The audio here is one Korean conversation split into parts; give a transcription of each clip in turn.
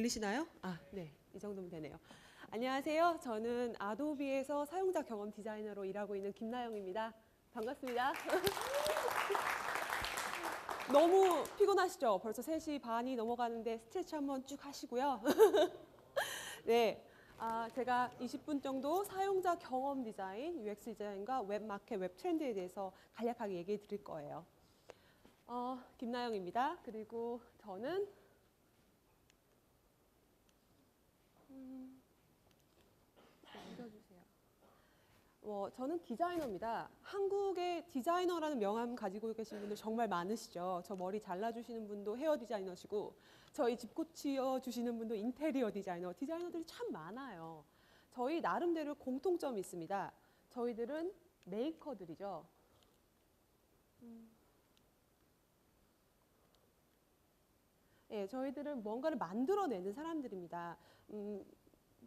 들리시나요? 아, 네. 이 정도면 되네요. 안녕하세요. 저는 아도비에서 사용자 경험 디자이너로 일하고 있는 김나영입니다. 반갑습니다. 너무 피곤하시죠? 벌써 3시 반이 넘어가는데 스트레치 한번 쭉 하시고요. 네. 아, 제가 20분 정도 사용자 경험 디자인, UX 디자인과 웹 마켓, 웹 트렌드에 대해서 간략하게 얘기해 드릴 거예요. 어, 김나영입니다. 그리고 저는 읽어주세요. 어, 저는 디자이너입니다. 한국의 디자이너라는 명함 가지고 계신 분들 정말 많으시죠. 저 머리 잘라주시는 분도 헤어 디자이너시고, 저희 집 고치어 주시는 분도 인테리어 디자이너, 디자이너들이 참 많아요. 저희 나름대로 공통점이 있습니다. 저희들은 메이커들이죠. 음. 예, 저희들은 뭔가를 만들어내는 사람들입니다. 음,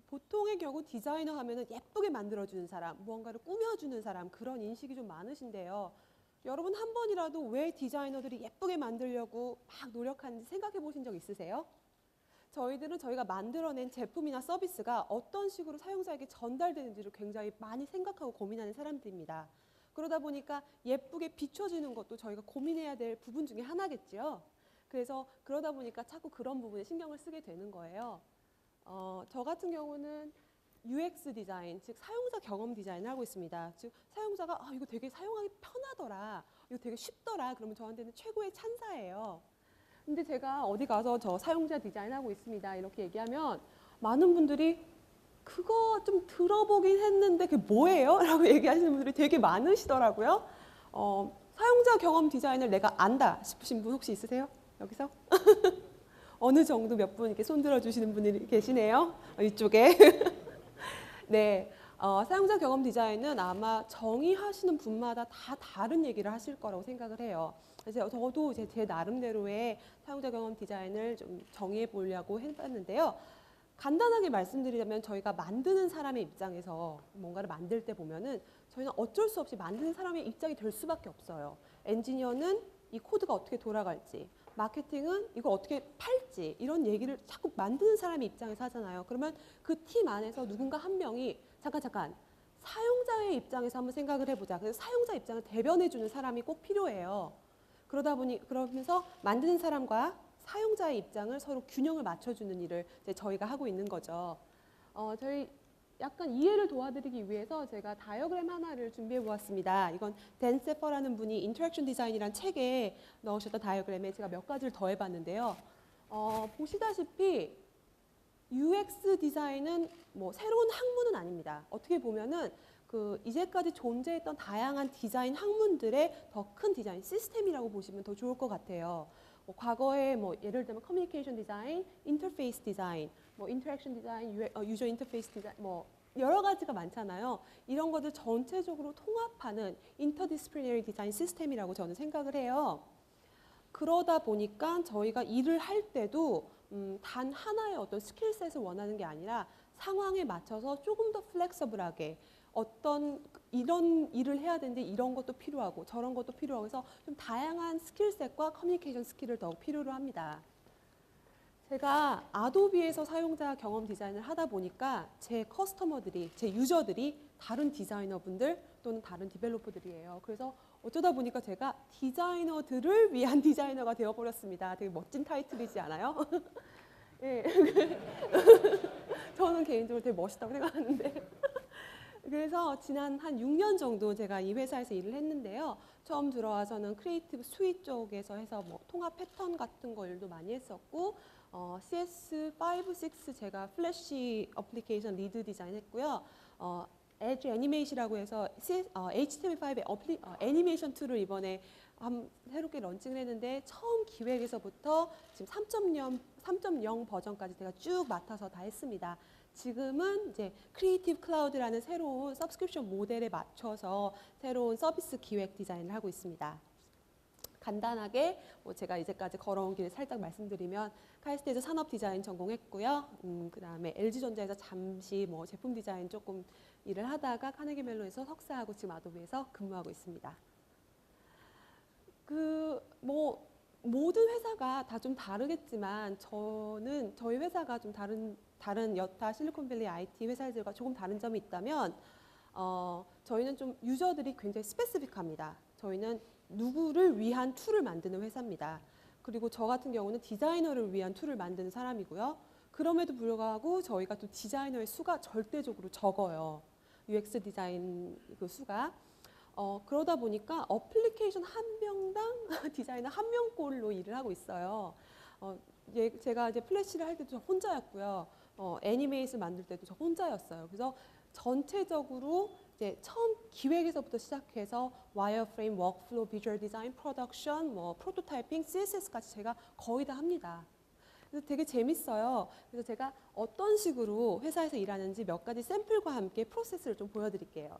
보통의 경우 디자이너 하면은 예쁘게 만들어주는 사람, 무언가를 꾸며주는 사람 그런 인식이 좀 많으신데요. 여러분 한 번이라도 왜 디자이너들이 예쁘게 만들려고 막 노력하는지 생각해 보신 적 있으세요? 저희들은 저희가 만들어낸 제품이나 서비스가 어떤 식으로 사용자에게 전달되는지를 굉장히 많이 생각하고 고민하는 사람들입니다. 그러다 보니까 예쁘게 비춰지는 것도 저희가 고민해야 될 부분 중에 하나겠죠. 그래서 그러다 보니까 자꾸 그런 부분에 신경을 쓰게 되는 거예요. 어, 저 같은 경우는 UX 디자인, 즉 사용자 경험 디자인을 하고 있습니다. 즉 사용자가 아, 이거 되게 사용하기 편하더라, 이거 되게 쉽더라. 그러면 저한테는 최고의 찬사예요. 근데 제가 어디 가서 저 사용자 디자인 하고 있습니다. 이렇게 얘기하면 많은 분들이 그거 좀 들어보긴 했는데 그게 뭐예요? 라고 얘기하시는 분들이 되게 많으시더라고요. 어, 사용자 경험 디자인을 내가 안다 싶으신 분 혹시 있으세요? 여기서? 어느 정도 몇 분 이렇게 손들어 주시는 분이 계시네요. 어, 이쪽에. 네. 어, 사용자 경험 디자인은 아마 정의하시는 분마다 다 다른 얘기를 하실 거라고 생각을 해요. 그래서 저도 이제 제 나름대로의 사용자 경험 디자인을 좀 정의해 보려고 해봤는데요. 간단하게 말씀드리자면 저희가 만드는 사람의 입장에서 뭔가를 만들 때 보면은 저희는 어쩔 수 없이 만드는 사람의 입장이 될 수밖에 없어요. 엔지니어는 이 코드가 어떻게 돌아갈지, 마케팅은 이거 어떻게 팔지 이런 얘기를 자꾸 만드는 사람의 입장에서 하잖아요. 그러면 그 팀 안에서 누군가 한 명이 잠깐 잠깐 사용자의 입장에서 한번 생각을 해보자. 그래서 사용자 입장을 대변해주는 사람이 꼭 필요해요. 그러다 보니 그러면서 만드는 사람과 사용자의 입장을 서로 균형을 맞춰주는 일을 이제 저희가 하고 있는 거죠. 어, 저희 약간 이해를 도와드리기 위해서 제가 다이어그램 하나를 준비해 보았습니다. 이건 댄 세퍼라는 분이 인터랙션 디자인이란 책에 넣으셨던 다이어그램에 제가 몇 가지를 더해 봤는데요. 어, 보시다시피 UX 디자인은 뭐 새로운 학문은 아닙니다. 어떻게 보면은 그 이제까지 존재했던 다양한 디자인 학문들의 더 큰 디자인 시스템이라고 보시면 더 좋을 것 같아요. 뭐 과거에 뭐 예를 들면 커뮤니케이션 디자인, 인터페이스 디자인, 뭐 인터랙션 디자인, 유저 인터페이스 디자인 뭐 여러 가지가 많잖아요. 이런 것들 전체적으로 통합하는 인터디스플리너리 디자인 시스템이라고 저는 생각을 해요. 그러다 보니까 저희가 일을 할 때도 음, 단 하나의 어떤 스킬셋을 원하는 게 아니라 상황에 맞춰서 조금 더 플렉서블하게 어떤 이런 일을 해야 되는데 이런 것도 필요하고 저런 것도 필요하고 해서 좀 다양한 스킬셋과 커뮤니케이션 스킬을 더욱 필요로 합니다. 제가 아도비에서 사용자 경험 디자인을 하다 보니까 제 커스터머들이, 제 유저들이 다른 디자이너분들 또는 다른 디벨로퍼들이에요. 그래서 어쩌다 보니까 제가 디자이너들을 위한 디자이너가 되어버렸습니다. 되게 멋진 타이틀이지 않아요? 예. 저는 개인적으로 되게 멋있다고 생각하는데. 그래서 지난 한 6년 정도 제가 이 회사에서 일을 했는데요. 처음 들어와서는 크리에이티브 스윗 쪽에서 해서 뭐 통합 패턴 같은 거 일도 많이 했었고, 어, CS5, 6 제가 플래시 어플리케이션 리드 디자인 했고요. 어, 에지 애니메이션이라고 해서 CS, 어, HTML5의 어플리, 어, 애니메이션 툴을 이번에 한, 새롭게 런칭을 했는데 처음 기획에서부터 지금 3.0, 3.0 버전까지 제가 쭉 맡아서 다 했습니다. 지금은 이제 크리에이티브 클라우드라는 새로운 서브스크립션 모델에 맞춰서 새로운 서비스 기획 디자인을 하고 있습니다. 간단하게 뭐 제가 이제까지 걸어온 길을 살짝 말씀드리면 카이스트에서 산업 디자인 전공했고요. 음, 그 다음에 LG전자에서 잠시 뭐 제품 디자인 조금 일을 하다가 카네기 멜론에서 석사하고 지금 아도비에서 근무하고 있습니다. 그 뭐 모든 회사가 다 좀 다르겠지만 저는 저희 회사가 좀 다른 다른 여타 실리콘밸리 IT 회사들과 조금 다른 점이 있다면 어, 저희는 좀 유저들이 굉장히 스페시픽합니다. 저희는 누구를 위한 툴을 만드는 회사입니다. 그리고 저 같은 경우는 디자이너를 위한 툴을 만드는 사람이고요. 그럼에도 불구하고 저희가 또 디자이너의 수가 절대적으로 적어요. UX 디자인 그 수가. 어, 그러다 보니까 어플리케이션 한 명당 디자이너 한 명꼴로 일을 하고 있어요. 어, 예, 제가 이제 플래시를 할 때도 저 혼자였고요. 어, 애니메이션 만들 때도 저 혼자였어요. 그래서 전체적으로 이제 처음 기획에서부터 시작해서 와이어프레임, 워크플로우, 비주얼 디자인, 프로덕션, 뭐 프로토타이핑, CSS까지 제가 거의 다 합니다. 그래서 되게 재밌어요. 그래서 제가 어떤 식으로 회사에서 일하는지 몇 가지 샘플과 함께 프로세스를 좀 보여드릴게요.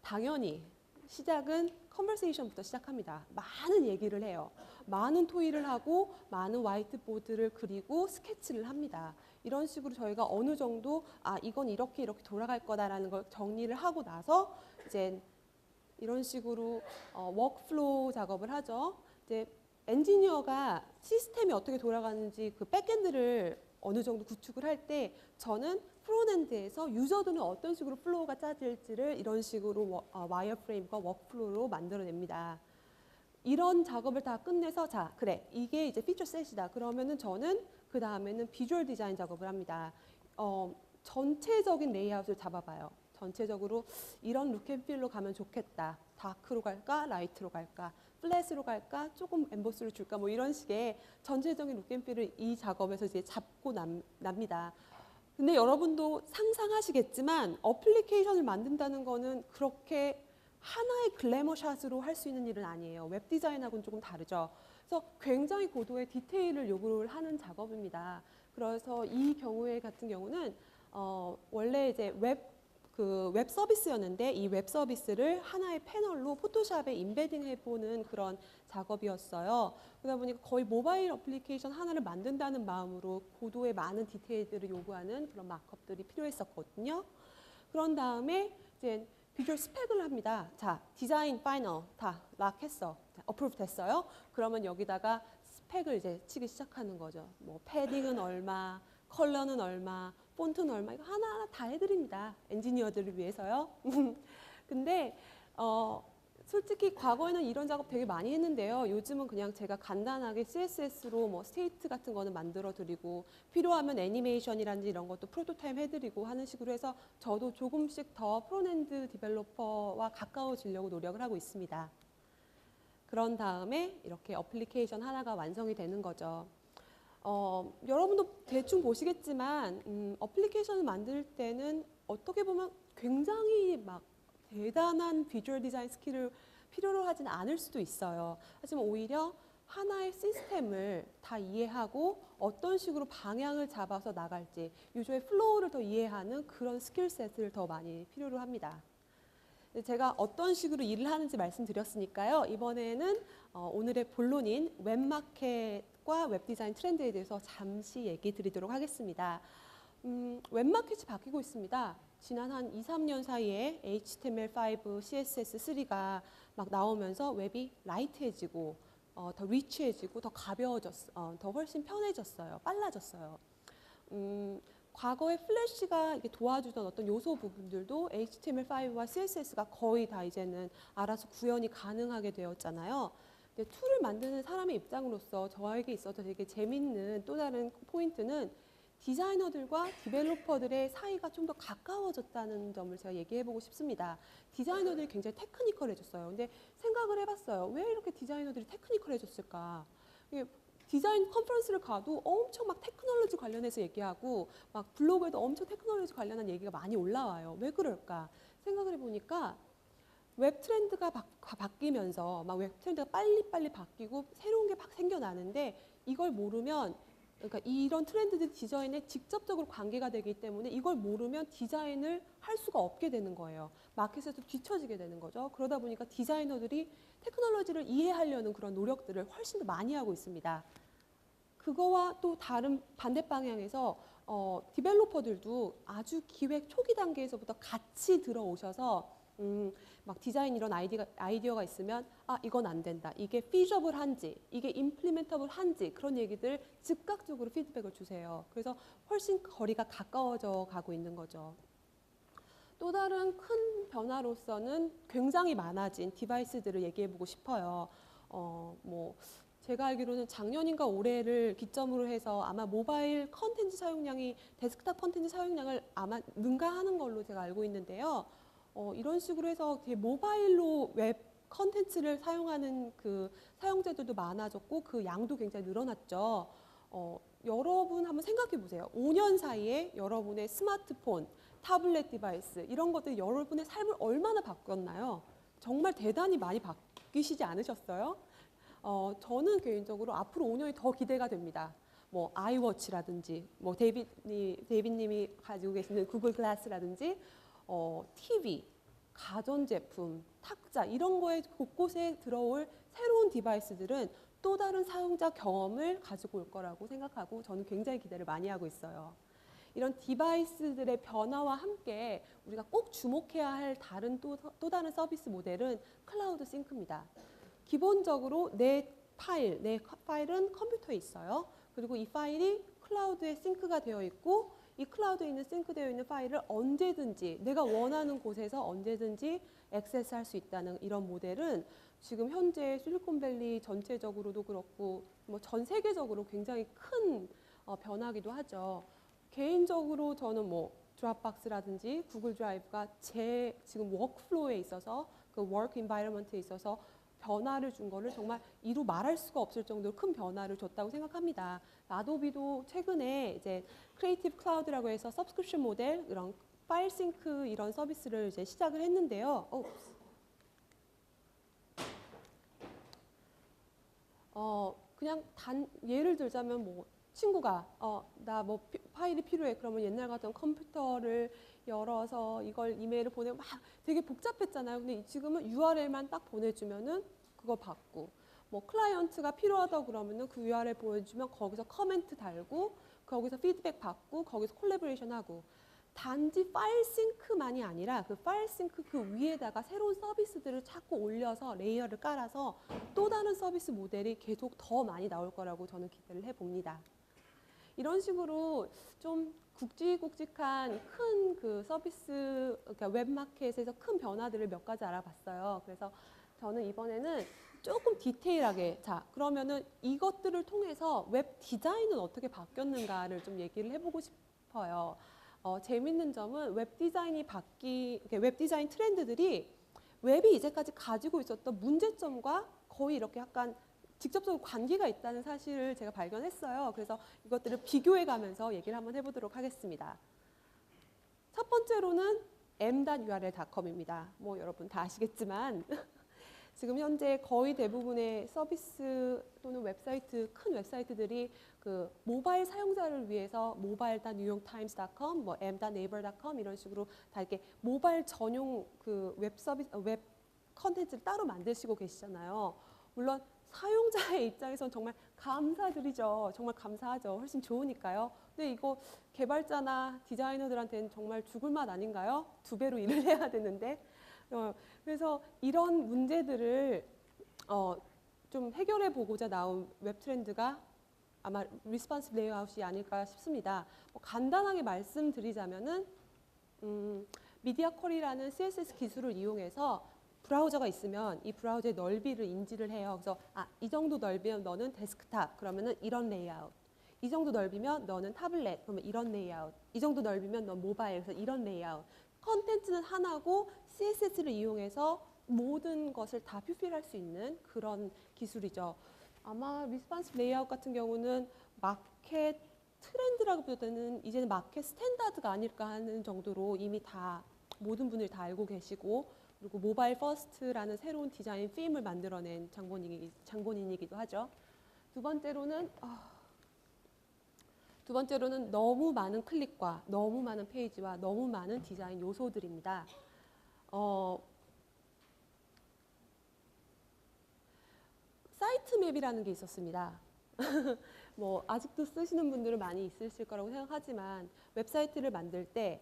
당연히 시작은 컨버세이션부터 시작합니다. 많은 얘기를 해요. 많은 토의를 하고 많은 화이트보드를 그리고 스케치를 합니다. 이런 식으로 저희가 어느 정도 아 이건 이렇게 이렇게 돌아갈 거다라는 걸 정리를 하고 나서 이제 이런 식으로 어, 워크플로우 작업을 하죠. 이제 엔지니어가 시스템이 어떻게 돌아가는지 그 백엔드를 어느 정도 구축을 할 때 저는 프론엔드에서 유저들은 어떤 식으로 플로우가 짜질지를 이런 식으로 워- 어, 와이어프레임과 워크플로우로 만들어냅니다. 이런 작업을 다 끝내서 자 그래 이게 이제 피처 셋이다. 그러면은 저는 그 다음에는 비주얼 디자인 작업을 합니다. 어, 전체적인 레이아웃을 잡아봐요. 전체적으로 이런 룩앤필로 가면 좋겠다. 다크로 갈까, 라이트로 갈까, 플랫으로 갈까, 조금 엠보스를 줄까, 뭐 이런 식의 전체적인 룩앤필을 이 작업에서 이제 잡고 남, 납니다. 근데 여러분도 상상하시겠지만 어플리케이션을 만든다는 거는 그렇게 하나의 글래머샷으로 할 수 있는 일은 아니에요. 웹 디자인하고는 조금 다르죠. 그래서 굉장히 고도의 디테일을 요구를 하는 작업입니다. 그래서 이 경우에 같은 경우는 어, 원래 이제 웹 그웹 서비스였는데 이 웹 서비스를 하나의 패널로 포토샵에 인베딩 해보는 그런 작업이었어요. 그러다 보니까 거의 모바일 어플리케이션 하나를 만든다는 마음으로 고도의 많은 디테일들을 요구하는 그런 마크업들이 필요했었거든요. 그런 다음에 이제 비주얼 스펙을 합니다. 자, 디자인 파이널 다 락 했어. 어프로브 됐어요. 그러면 여기다가 스펙을 이제 치기 시작하는 거죠. 뭐 패딩은 얼마, 컬러는 얼마, 폰트는 얼마 이거 하나하나 다 해드립니다. 엔지니어들을 위해서요. 근데 어, 솔직히 과거에는 이런 작업 되게 많이 했는데요. 요즘은 그냥 제가 간단하게 CSS로 뭐 스테이트 같은 거는 만들어 드리고 필요하면 애니메이션이라든지 이런 것도 프로토타입 해드리고 하는 식으로 해서 저도 조금씩 더 프론엔드 디벨로퍼와 가까워지려고 노력을 하고 있습니다. 그런 다음에 이렇게 어플리케이션 하나가 완성이 되는 거죠. 어, 여러분도 대충 보시겠지만 음, 어플리케이션을 만들 때는 어떻게 보면 굉장히 막 대단한 비주얼 디자인 스킬을 필요로 하지는 않을 수도 있어요. 하지만 오히려 하나의 시스템을 다 이해하고 어떤 식으로 방향을 잡아서 나갈지 유저의 플로우를 더 이해하는 그런 스킬셋을 더 많이 필요로 합니다. 네, 제가 어떤 식으로 일을 하는지 말씀드렸으니까요. 이번에는 어, 오늘의 본론인 웹마켓과 웹디자인 트렌드에 대해서 잠시 얘기 드리도록 하겠습니다. 음, 웹마켓이 바뀌고 있습니다. 지난 한 2, 3년 사이에 HTML5, CSS3가 막 나오면서 웹이 라이트해지고 어, 더 리치해지고 더 가벼워졌어, 어, 더 훨씬 편해졌어요. 빨라졌어요. 음, 과거에 플래시가 도와주던 어떤 요소 부분들도 HTML5와 CSS가 거의 다 이제는 알아서 구현이 가능하게 되었잖아요. 근데 툴을 만드는 사람의 입장으로서 저에게 있어서 되게 재밌는 또 다른 포인트는 디자이너들과 디벨로퍼들의 사이가 좀 더 가까워졌다는 점을 제가 얘기해보고 싶습니다. 디자이너들이 굉장히 테크니컬해졌어요. 근데 생각을 해봤어요. 왜 이렇게 디자이너들이 테크니컬해졌을까? 디자인 컨퍼런스를 가도 엄청 막 테크놀로지 관련해서 얘기하고 막 블로그에도 엄청 테크놀로지 관련한 얘기가 많이 올라와요. 왜 그럴까? 생각을 해보니까 웹 트렌드가 바, 바뀌면서 막 웹 트렌드가 빨리빨리 바뀌고 새로운 게 막 생겨나는데 이걸 모르면 그러니까 이런 트렌드들 디자인에 직접적으로 관계가 되기 때문에 이걸 모르면 디자인을 할 수가 없게 되는 거예요. 마켓에서 뒤처지게 되는 거죠. 그러다 보니까 디자이너들이 테크놀로지를 이해하려는 그런 노력들을 훨씬 더 많이 하고 있습니다. 그거와 또 다른 반대 방향에서 어, 디벨로퍼들도 아주 기획 초기 단계에서부터 같이 들어오셔서 음, 막 디자인 이런 아이디가, 아이디어가 있으면 아 이건 안 된다. 이게 피저블한지, 이게 임플리멘터블한지 그런 얘기들 즉각적으로 피드백을 주세요. 그래서 훨씬 거리가 가까워져 가고 있는 거죠. 또 다른 큰 변화로서는 굉장히 많아진 디바이스들을 얘기해 보고 싶어요. 어, 뭐 제가 알기로는 작년인가 올해를 기점으로 해서 아마 모바일 컨텐츠 사용량이 데스크탑 컨텐츠 사용량을 아마 능가하는 걸로 제가 알고 있는데요. 어, 이런 식으로 해서 모바일로 웹 컨텐츠를 사용하는 그 사용자들도 많아졌고 그 양도 굉장히 늘어났죠. 어, 여러분 한번 생각해 보세요. 5년 사이에 여러분의 스마트폰, 타블렛 디바이스 이런 것들이 여러분의 삶을 얼마나 바꿨나요? 정말 대단히 많이 바뀌시지 않으셨어요? 어, 저는 개인적으로 앞으로 5년이 더 기대가 됩니다. 뭐 아이워치라든지 뭐 데이빗니 데이빗님이 가지고 계시는 구글 글라스라든지 어, TV, 가전제품, 탁자 이런 거에 곳곳에 들어올 새로운 디바이스들은 또 다른 사용자 경험을 가지고 올 거라고 생각하고 저는 굉장히 기대를 많이 하고 있어요. 이런 디바이스들의 변화와 함께 우리가 꼭 주목해야 할 다른 또, 또 다른 서비스 모델은 클라우드 싱크입니다. 기본적으로 내 파일, 내 커- 파일은 컴퓨터에 있어요. 그리고 이 파일이 클라우드에 싱크가 되어 있고 이 클라우드에 있는 싱크되어 있는 파일을 언제든지 내가 원하는 곳에서 언제든지 액세스할 수 있다는 이런 모델은 지금 현재 실리콘밸리 전체적으로도 그렇고 뭐 전 세계적으로 굉장히 큰 어, 변화기도 하죠. 개인적으로 저는 뭐 드랍박스라든지 구글 드라이브가 제 지금 워크플로우에 있어서 그 워크 인바이러먼트에 있어서 변화를 준 거를 정말 이루 말할 수가 없을 정도로 큰 변화를 줬다고 생각합니다. 아도비도 최근에 이제 크리에이티브 클라우드라고 해서 서브스크립션 모델 이런 파일 싱크 이런 서비스를 이제 시작을 했는데요. 어, 어 그냥 단 예를 들자면 뭐 친구가 어 나 뭐 파일이 필요해 그러면 옛날 같은 컴퓨터를 열어서 이걸 이메일을 보내고 막 되게 복잡했잖아요. 근데 지금은 URL만 딱 보내주면은 그거 받고 뭐 클라이언트가 필요하다 그러면은 그 URL 보여주면 거기서 커멘트 달고 거기서 피드백 받고 거기서 콜라보레이션 하고 단지 파일 싱크만이 아니라 그 파일 싱크 그 위에다가 새로운 서비스들을 자꾸 올려서 레이어를 깔아서 또 다른 서비스 모델이 계속 더 많이 나올 거라고 저는 기대를 해봅니다. 이런 식으로 좀 굵직굵직한 큰 그 서비스 그러니까 웹마켓에서 큰 변화들을 몇 가지 알아봤어요. 그래서 저는 이번에는 조금 디테일하게 자 그러면은 이것들을 통해서 웹 디자인은 어떻게 바뀌었는가를 좀 얘기를 해보고 싶어요. 어, 재밌는 점은 웹 디자인이 바뀌 웹 디자인 트렌드들이 웹이 이제까지 가지고 있었던 문제점과 거의 이렇게 약간 직접적으로 관계가 있다는 사실을 제가 발견했어요. 그래서 이것들을 비교해 가면서 얘기를 한번 해보도록 하겠습니다. 첫 번째로는 m.url.com입니다. 뭐 여러분 다 아시겠지만 지금 현재 거의 대부분의 서비스 또는 웹사이트 큰 웹사이트들이 그 모바일 사용자를 위해서 mobile.newyorktimes.com, 뭐 m.naver.com 이런 식으로 다 이렇게 모바일 전용 그 웹 서비스 웹 컨텐츠를 따로 만드시고 계시잖아요. 물론 사용자의 입장에선 정말 감사드리죠. 정말 감사하죠. 훨씬 좋으니까요. 근데 이거 개발자나 디자이너들한테는 정말 죽을 맛 아닌가요? 두 배로 일을 해야 되는데. 어, 그래서 이런 문제들을 어, 좀 해결해 보고자 나온 웹 트렌드가 아마 리스폰스 레이아웃이 아닐까 싶습니다. 뭐 간단하게 말씀드리자면은 음, 미디어 쿼리라는 CSS 기술을 이용해서 브라우저가 있으면 이 브라우저의 넓이를 인지를 해요. 그래서 아, 이 정도 넓이면 너는 데스크탑 그러면은 이런 레이아웃. 이 정도 넓이면 너는 타블렛 그러면 이런 레이아웃. 이 정도 넓이면 넌 모바일 그래서 이런 레이아웃. 컨텐츠는 하나고 CSS를 이용해서 모든 것을 다 퓨필할 수 있는 그런 기술이죠. 아마 리스폰스 레이아웃 같은 경우는 마켓 트렌드라기보다는 이제는 마켓 스탠다드가 아닐까 하는 정도로 이미 다 모든 분들이 다 알고 계시고 그리고 모바일 퍼스트라는 새로운 디자인 빔을 만들어낸 장본인이, 장본인이기도 하죠. 두 번째로는 아, 두 번째로는 너무 많은 클릭과 너무 많은 페이지와 너무 많은 디자인 요소들입니다. 어, 사이트 맵이라는 게 있었습니다. 뭐 아직도 쓰시는 분들은 많이 있으실 거라고 생각하지만 웹사이트를 만들 때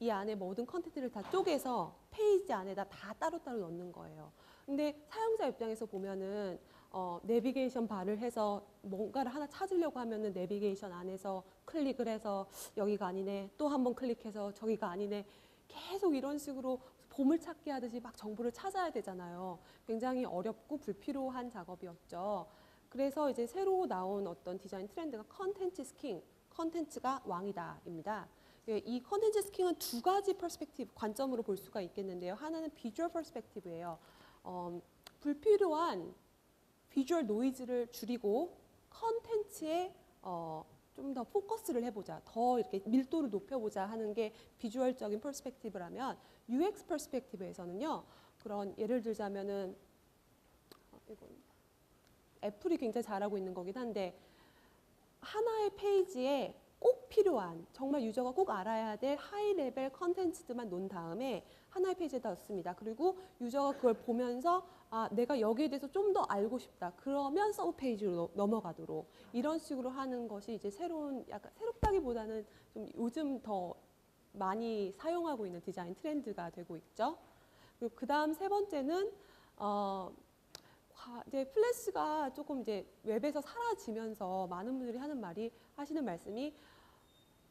이 안에 모든 컨텐츠를 다 쪼개서 페이지 안에다 다 따로따로 넣는 거예요. 근데 사용자 입장에서 보면은 어, 내비게이션 바를 해서 뭔가를 하나 찾으려고 하면은 내비게이션 안에서 클릭을 해서 여기가 아니네 또 한 번 클릭해서 저기가 아니네 계속 이런 식으로 보물 찾기 하듯이 막 정보를 찾아야 되잖아요. 굉장히 어렵고 불필요한 작업이었죠. 그래서 이제 새로 나온 어떤 디자인 트렌드가 컨텐츠 스킹, 컨텐츠가 왕이다입니다. 예, 이 컨텐츠 스킹은 두 가지 퍼스펙티브 관점으로 볼 수가 있겠는데요. 하나는 비주얼 퍼스펙티브예요. 어, 불필요한 비주얼 노이즈를 줄이고 컨텐츠에 어, 좀 더 포커스를 해보자, 더 이렇게 밀도를 높여보자 하는 게 비주얼적인 퍼스펙티브라면 UX 퍼스펙티브에서는요. 그런 예를 들자면은 어, 애플이 굉장히 잘하고 있는 거긴 한데 하나의 페이지에 꼭 필요한 정말 유저가 꼭 알아야 될 하이 레벨 컨텐츠들만 놓은 다음에 하나의 페이지에다 넣습니다. 그리고 유저가 그걸 보면서 아 내가 여기에 대해서 좀 더 알고 싶다. 그러면 서브 페이지로 넘- 넘어가도록 이런 식으로 하는 것이 이제 새로운 약간 새롭다기보다는 좀 요즘 더 많이 사용하고 있는 디자인 트렌드가 되고 있죠. 그리고 그 다음 세 번째는 어, 과- 이제 플래시가 조금 이제 웹에서 사라지면서 많은 분들이 하는 말이 하시는 말씀이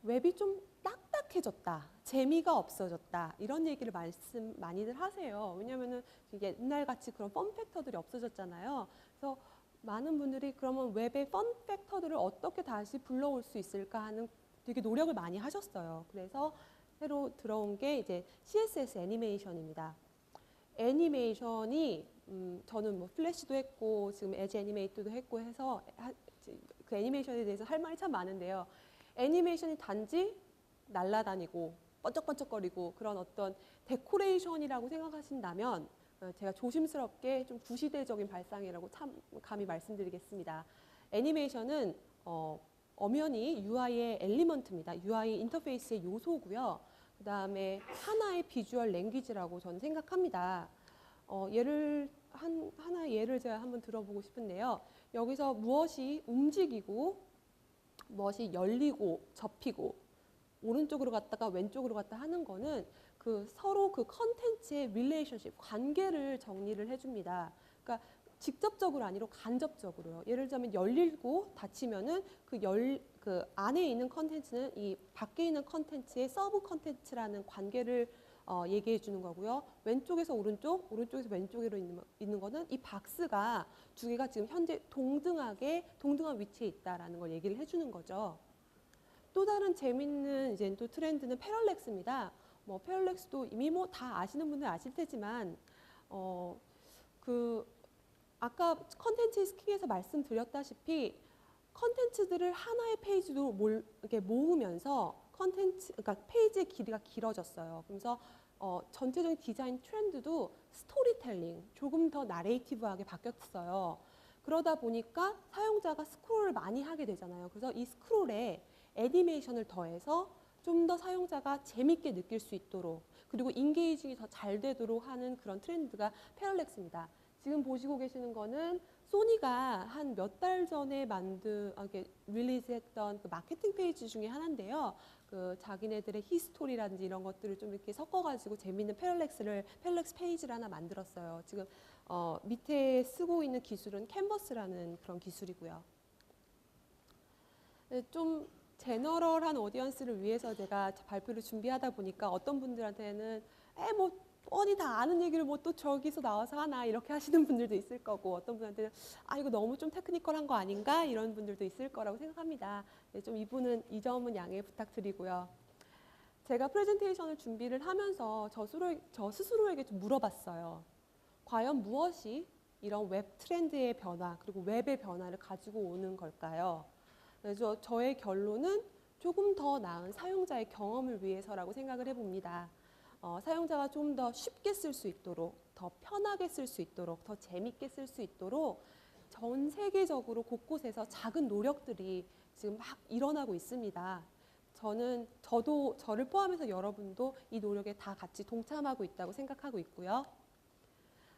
웹이 좀 딱딱해졌다, 재미가 없어졌다 이런 얘기를 말씀 많이들 하세요. 왜냐하면은 이게 옛날 같이 그런 펀 팩터들이 없어졌잖아요. 그래서 많은 분들이 그러면 웹의 펀 팩터들을 어떻게 다시 불러올 수 있을까 하는 되게 노력을 많이 하셨어요. 그래서 새로 들어온 게 이제 CSS 애니메이션입니다. 애니메이션이 음, 저는 뭐 플래시도 했고 지금 에지 애니메이트도 했고 해서 하- 그 애니메이션에 대해서 할 말이 참 많은데요. 애니메이션이 단지 날아다니고 번쩍번쩍거리고 그런 어떤 데코레이션이라고 생각하신다면 어, 제가 조심스럽게 좀 구시대적인 발상이라고 참 감히 말씀드리겠습니다. 애니메이션은 어, 엄연히 UI의 엘리먼트입니다. UI 인터페이스의 요소고요. 그 다음에 하나의 비주얼 랭귀지라고 저는 생각합니다. 어, 예를 한 하나 예를 제가 한번 들어보고 싶은데요. 여기서 무엇이 움직이고 무엇이 열리고 접히고 오른쪽으로 갔다가 왼쪽으로 갔다 하는 거는 그 서로 그 컨텐츠의 릴레이션십 관계를 정리를 해줍니다. 그러니까 직접적으로 아니로 간접적으로요. 예를 들자면 열리고 닫히면은 그 열 그 안에 있는 컨텐츠는 이 밖에 있는 컨텐츠의 서브 컨텐츠라는 관계를 어, 얘기해 주는 거고요. 왼쪽에서 오른쪽, 오른쪽에서 왼쪽으로 있는, 있는 거는 이 박스가 두 개가 지금 현재 동등하게 동등한 위치에 있다라는 걸 얘기를 해주는 거죠. 또 다른 재밌는 이제 또 트렌드는 패럴렉스입니다. 뭐 패럴렉스도 이미 뭐 다 아시는 분들 아실 테지만 어 그 아까 컨텐츠 스킹에서 말씀드렸다시피 컨텐츠들을 하나의 페이지로 몰, 이렇게 모으면서 컨텐츠 그러니까 페이지의 길이가 길어졌어요. 그래서 어, 전체적인 디자인 트렌드도 스토리텔링 조금 더 나레이티브하게 바뀌었어요. 그러다 보니까 사용자가 스크롤을 많이 하게 되잖아요. 그래서 이 스크롤에 애니메이션을 더해서 좀 더 사용자가 재밌게 느낄 수 있도록 그리고 인게이징이 더 잘 되도록 하는 그런 트렌드가 패럴렉스입니다. 지금 보시고 계시는 거는 소니가 한 몇 달 전에 만든 아, 이렇게 릴리즈했던 그 마케팅 페이지 중에 하나인데요. 그 자기네들의 히스토리라든지 이런 것들을 좀 이렇게 섞어가지고 재밌는 패럴렉스를 패럴렉스 페이지를 하나 만들었어요. 지금 어, 밑에 쓰고 있는 기술은 캔버스라는 그런 기술이고요. 네, 좀 제너럴한 오디언스를 위해서 제가 발표를 준비하다 보니까 어떤 분들한테는 에뭐 뻔히 다 아는 얘기를 뭐 또 저기서 나와서 하나 이렇게 하시는 분들도 있을 거고 어떤 분한테는 아 이거 너무 좀 테크니컬한 거 아닌가 이런 분들도 있을 거라고 생각합니다. 네, 좀 이분은 이 점은 양해 부탁드리고요. 제가 프레젠테이션을 준비를 하면서 저, 스스로, 저 스스로에게 좀 물어봤어요. 과연 무엇이 이런 웹 트렌드의 변화 그리고 웹의 변화를 가지고 오는 걸까요? 그래서 저의 결론은 조금 더 나은 사용자의 경험을 위해서라고 생각을 해봅니다. 어, 사용자가 좀 더 쉽게 쓸 수 있도록, 더 편하게 쓸 수 있도록, 더 재밌게 쓸 수 있도록 전 세계적으로 곳곳에서 작은 노력들이 지금 막 일어나고 있습니다. 저는 저도 저를 포함해서 여러분도 이 노력에 다 같이 동참하고 있다고 생각하고 있고요.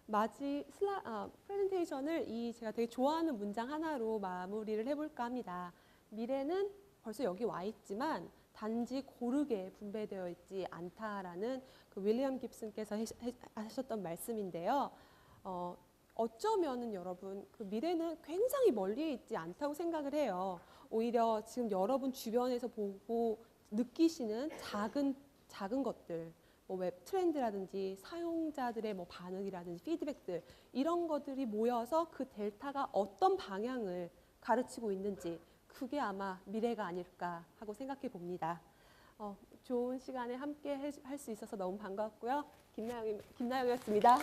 마지 슬라 아, 프레젠테이션을 이 제가 되게 좋아하는 문장 하나로 마무리를 해볼까 합니다. 미래는 벌써 여기 와 있지만 단지 고르게 분배되어 있지 않다라는 그 윌리엄 깁슨께서 하셨던 말씀인데요. 어, 어쩌면은 여러분 그 미래는 굉장히 멀리 있지 않다고 생각을 해요. 오히려 지금 여러분 주변에서 보고 느끼시는 작은 작은 것들, 뭐 웹 트렌드라든지 사용자들의 뭐 반응이라든지 피드백들 이런 것들이 모여서 그 델타가 어떤 방향을 가르치고 있는지 그게 아마 미래가 아닐까 하고 생각해 봅니다. 어, 좋은 시간에 함께 할 수 있어서 너무 반갑고요. 김나영 김나영이었습니다.